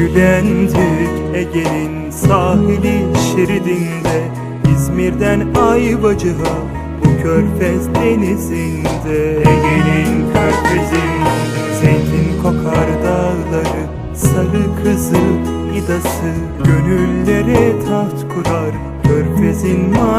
eğlendik Ege'nin sahili şeridinde İzmir'den Ayvacık'a bu körfez denizinde. Ege'nin körfezinde zeytin kokar dağları Sarı kızı idası gönüllere taht kurar. Körfezin man